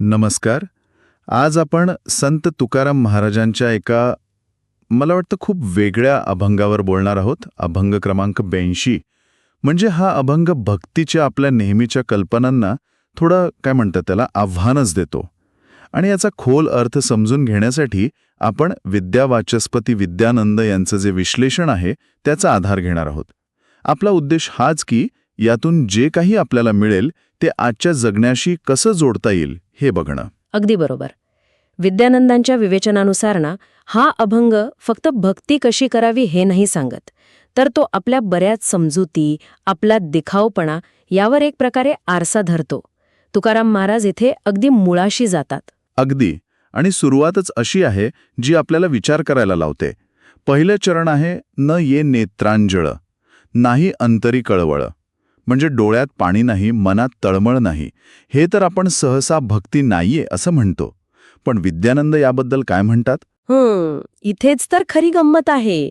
नमस्कार. आज आपण संत तुकाराम महाराजांच्या एका मला वाटतं खूप वेगळ्या अभंगावर बोलणार आहोत. अभंग क्रमांक ब्याऐंशी. म्हणजे हा अभंग भक्तीच्या आपल्या नेहमीच्या कल्पनांना थोडं काय म्हणतात त्याला आव्हानच देतो. आणि याचा खोल अर्थ समजून घेण्यासाठी आपण विद्यावाचस्पती विद्यानंद यांचं जे विश्लेषण आहे त्याचा आधार घेणार आहोत. आपला उद्देश हाच की यातून जे काही आपल्याला मिळेल ते आजच्या जगण्याशी कसं जोडता येईल हे बघणं. अगदी बरोबर. विद्यानंदांच्या विवेचनानुसार ना हा अभंग फक्त भक्ती कशी करावी हे नाही सांगत तर तो आपल्या बऱ्याच समजुती आपला दिखावपणा यावर एक प्रकारे आरसा धरतो. तुकाराम महाराज इथे अगदी मुळाशी जातात. अगदी. आणि सुरुवातच अशी आहे जी आपल्याला विचार करायला लावते. पहिलं चरण आहे न ये नेत्रांजळ नाही अंतरी कळवळ. म्हणजे डोळ्यात पाणी नाही मनात तळमळ नाही. हे तर आपण सहसा भक्ती नाहीये असं म्हणतो. पण विद्यानंद याबद्दल काय म्हणतात? हम्म इथेच तर खरी गंमत आहे.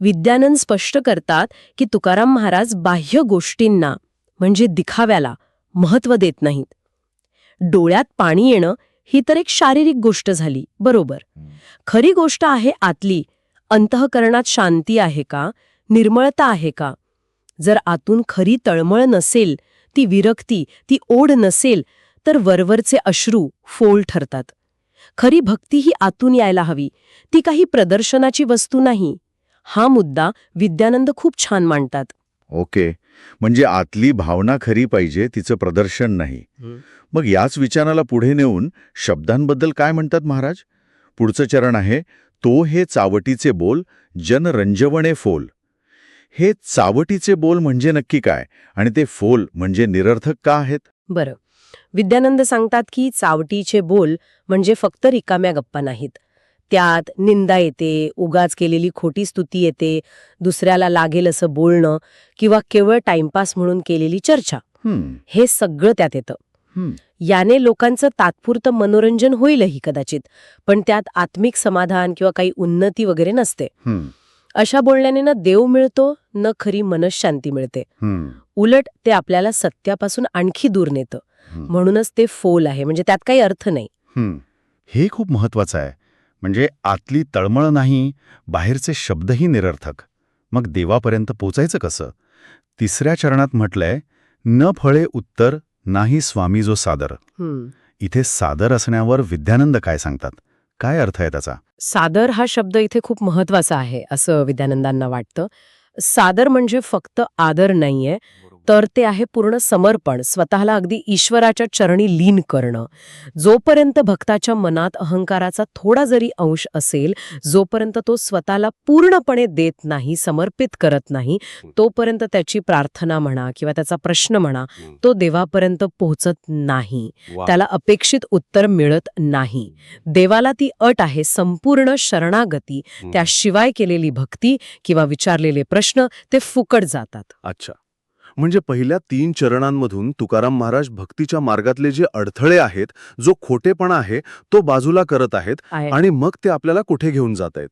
विद्यानंद स्पष्ट करतात की तुकाराम महाराज बाह्य गोष्टींना म्हणजे दिखाव्याला महत्त्व देत नाहीत. डोळ्यात पाणी येणं ही तर एक शारीरिक गोष्ट झाली बरोबर. खरी गोष्ट आहे आतली अंतःकरणात शांती आहे का निर्मळता आहे का? जर आतून खरी तळमळ नसेल ती विरक्ती ती ओढ नसेल तर वरवरचे अश्रू फोल ठरतात. खरी भक्ती ही आतून यायला हवी. ती काही प्रदर्शनाची वस्तू नाही. हा मुद्दा विद्यानंद खूप छान मांडतात. ओके. म्हणजे आतली भावना खरी पाहिजे तिचं प्रदर्शन नाही. मग याच विचाराला पुढे नेऊन शब्दांबद्दल काय म्हणतात महाराज? पुढचं चरण आहे तो हे चावटीचे बोल जनरंजवणे फोल. हे चावटीचे बोल म्हणजे नक्की काय? आणि ते फोल म्हणजे निरर्थक का आहेत? बरं. विद्यानंद सांगतात की चावटीचे बोल म्हणजे फक्त रिकाम्या गप्पा नाहीत. त्यात निंदा येते उगाच केलेली खोटी स्तुती येते दुसऱ्याला लागेल असं बोलणं किंवा केवळ टाइमपास म्हणून केलेली चर्चा. हे सगळं त्यात येतं. याने लोकांचं तात्पुरतं मनोरंजन होईलही कदाचित पण त्यात आत्मिक समाधान किंवा काही उन्नती वगैरे नसते. अशा बोलण्याने ना देव मिळतो न खरी मनशांती मिळते. उलट ते आपल्याला सत्यापासून आणखी दूर नेतं. म्हणूनच ते फोल आहे म्हणजे त्यात काही अर्थ नाही. हं, खूप महत्वाचं आहे. म्हणजे आतली तळमळ नाही बाहेरचे शब्दही निरर्थक. मग देवापर्यंत पोचायचं कसं? तिसऱ्या चरणात म्हटलंय न फळे उत्तर नाही स्वामी जो सादर. इथे सादर असण्यावर विद्यानंद काय सांगतात? काय अर्थ आहे त्याचा? सादर हा शब्द इथे खूप महत्त्वाचा आहे असं विद्यानंदांना वाटतं. सादर म्हणजे फक्त आदर नाहीये तर ते आहे पूर्ण समर्पण स्वतःला अगदी ईश्वराच्या चरणी लीन करणं. जोपर्यंत भक्ताच्या मनात अहंकाराचा थोडा जरी अंश असेल जोपर्यंत तो स्वतःला पूर्णपणे देत नाही समर्पित करत नाही तोपर्यंत त्याची प्रार्थना म्हणा किंवा त्याचा प्रश्न म्हणा तो देवापर्यंत पोहोचत नाही. त्याला अपेक्षित उत्तर मिळत नाही. देवाला ती अट आहे संपूर्ण शरणागती. त्याशिवाय केलेली भक्ती किंवा विचारलेले प्रश्न ते फुकट जातात. अच्छा. म्हणजे पहिल्या तीन चरणांमधून तुकाराम महाराज भक्तीच्या मार्गातले जे अडथळे आहेत जो खोटेपणा आहे तो बाजूला करत आहेत आहे. आणि मग ते आपल्याला कुठे घेऊन जात आहेत?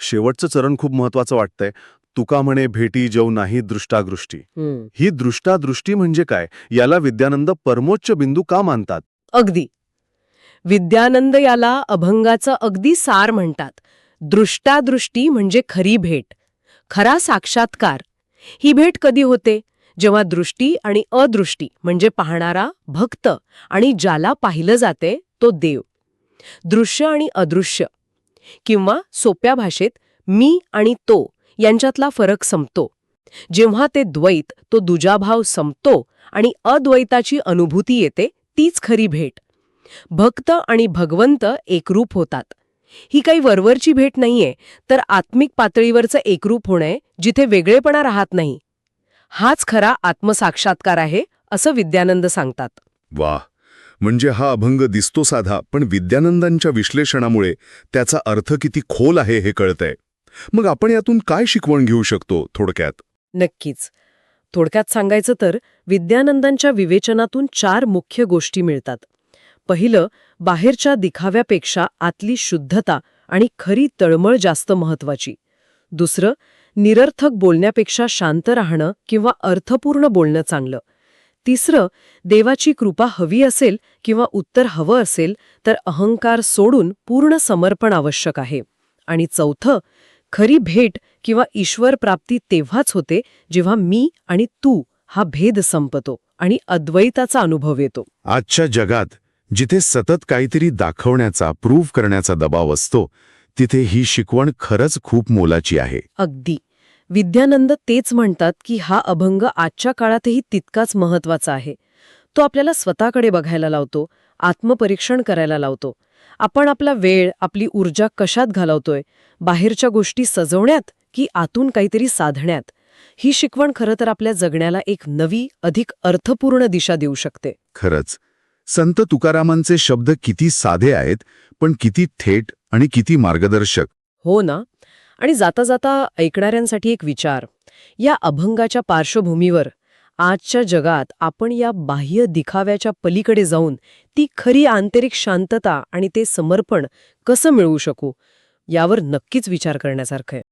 शेवटचं चरण खूप महत्वाचं वाटतंय. तुका म्हणे भेटी जेव नाही दृष्टागृष्टी हम्म. ही दृष्टादृष्टी म्हणजे काय? याला विद्यानंद परमोच्च बिंदू का मानतात? अगदी. विद्यानंद याला अभंगाचं अगदी सार म्हणतात. दृष्टादृष्टी म्हणजे खरी भेट. खरा साक्षात्कार. ही भेट कधी होते? जेव्हा दृष्टी आणि अदृष्टी म्हणजे पाहणारा भक्त आणि ज्याला पाहिलं जाते तो देव. दृश्य आणि अदृश्य किंवा सोप्या भाषेत मी आणि तो यांच्यातला फरक संपतो. जेव्हा ते द्वैत तो दुजाभाव संपतो आणि अद्वैताची अनुभूती येते तीच खरी भेट. भक्त आणि भगवंत एकरूप होतात. ही काही वरवरची भेट नाहीये तर आत्मिक पातळीवरचं एकरूप होणंय जिथे वेगळेपणा राहत नाही हाच खरा आत्मसाक्षात्कार आहे असं विद्यानंद सांगतात. वाह! म्हणजे हा अभंग दिसतो साधा पण विद्यानंदांच्या विश्लेषणामुळे त्याचा अर्थ किती खोल आहे हे कळतंय. मग आपण यातून काय शिकवण घेऊ शकतो थोडक्यात? नक्कीच. थोडक्यात सांगायचं तर विद्यानंदांच्या विवेचनातून चार मुख्य गोष्टी मिळतात. पहिलं बाहेरच्या दिखाव्यापेक्षा आतली शुद्धता आणि खरी तळमळ जास्त महत्वाची दुसरं निरर्थक बोलण्यापेक्षा शांत राहणं किंवा अर्थपूर्ण बोलणं चांगलं. तिसरं देवाची कृपा हवी असेल किंवा उत्तर हवं असेल तर अहंकार सोडून पूर्ण समर्पण आवश्यक आहे. आणि चौथं खरी भेट किंवा ईश्वर प्राप्ती तेव्हाच होते जेव्हा मी आणि तू हा भेद संपतो आणि अद्वैताचा अनुभव येतो. आजच्या जगात जिथे सतत काहीतरी दाखवण्याचा प्रूव्ह करण्याचा दबाव असतो तिथे ही शिकवण खरंच खूप मोलाची आहे. अगदी. विद्यानंद तेच म्हणतात की हा अभंग आजच्या काळातही तितकाच महत्त्वाचा आहे. तो आपल्याला स्वतःकडे बघायला लावतो आत्मपरीक्षण करायला लावतो. आपण आपला वेळ आपली ऊर्जा कशात घालवतोय? बाहेरच्या गोष्टी सजवण्यात की आतून काहीतरी साधण्यात? ही शिकवण खरं तर आपल्या जगण्याला एक नवी अधिक अर्थपूर्ण दिशा देऊ शकते. खरंच. संत तुकारामांचे शब्द किती साधे आहेत पण किती थेट आणि किती मार्गदर्शक. हो ना. आणि जाता जाता ऐकणाऱ्यांसाठी एक विचार. या अभंगाच्या पार्श्वभूमीवर आजच्या जगात आपण या बाह्य दिखाव्याच्या पलीकडे जाऊन ती खरी आंतरिक शांतता आणि ते समर्पण कसं मिळवू शकू यावर नक्कीच विचार करण्यासारखं आहे.